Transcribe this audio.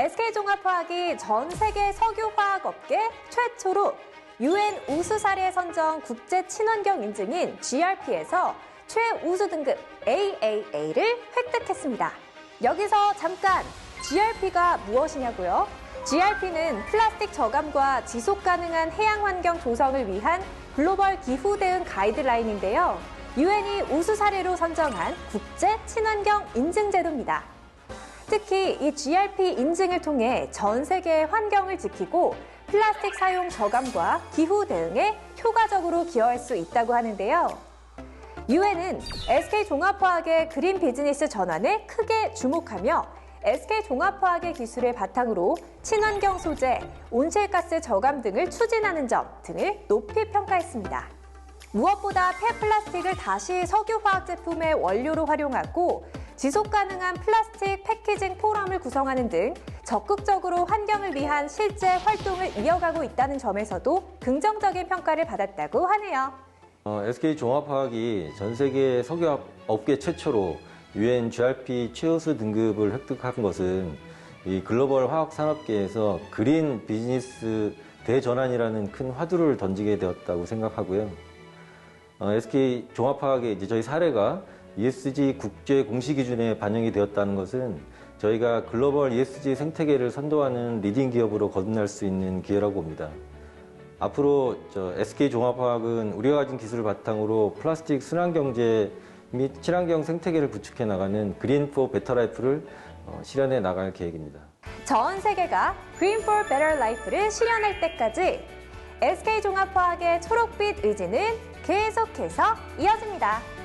SK종합화학이 전 세계 석유화학업계 최초로 UN 우수 사례 선정 국제 친환경 인증인 GRP에서 최우수 등급 AAA를 획득했습니다. 여기서 잠깐 GRP가 무엇이냐고요? GRP는 플라스틱 저감과 지속 가능한 해양 환경 조성을 위한 글로벌 기후 대응 가이드라인인데요. 유엔이 우수 사례로 선정한 국제 친환경 인증 제도입니다. 특히 이 GRP 인증을 통해 전 세계의 환경을 지키고 플라스틱 사용 저감과 기후 대응에 효과적으로 기여할 수 있다고 하는데요. 유엔은 SK 종합화학의 그린 비즈니스 전환에 크게 주목하며 SK 종합화학의 기술을 바탕으로 친환경 소재, 온실가스 저감 등을 추진하는 점 등을 높이 평가했습니다. 무엇보다 폐플라스틱을 다시 석유화학 제품의 원료로 활용하고 지속 가능한 플라스틱 패키징 포럼을 구성하는 등 적극적으로 환경을 위한 실제 활동을 이어가고 있다는 점에서도 긍정적인 평가를 받았다고 하네요. 어, SK 종합화학이 전 세계 석유화학 업계 최초로 UN GRP 최우수 등급을 획득한 것은 이 글로벌 화학 산업계에서 그린 비즈니스 대전환이라는 큰 화두를 던지게 되었다고 생각하고요. 어, SK 종합화학의 이제 저희 사례가 ESG 국제 공시 기준에 반영이 되었다는 것은 저희가 글로벌 ESG 생태계를 선도하는 리딩 기업으로 거듭날 수 있는 기회라고 봅니다. 앞으로 저 SK 종합화학은 우리가 가진 기술을 바탕으로 플라스틱 순환 경제 및 친환경 생태계를 구축해 나가는 그린 포 베터 라이프를 어, 실현해 나갈 계획입니다. 전 세계가 Green for Better Life를 실현할 때까지 SK종합화학의 초록빛 의지는 계속해서 이어집니다.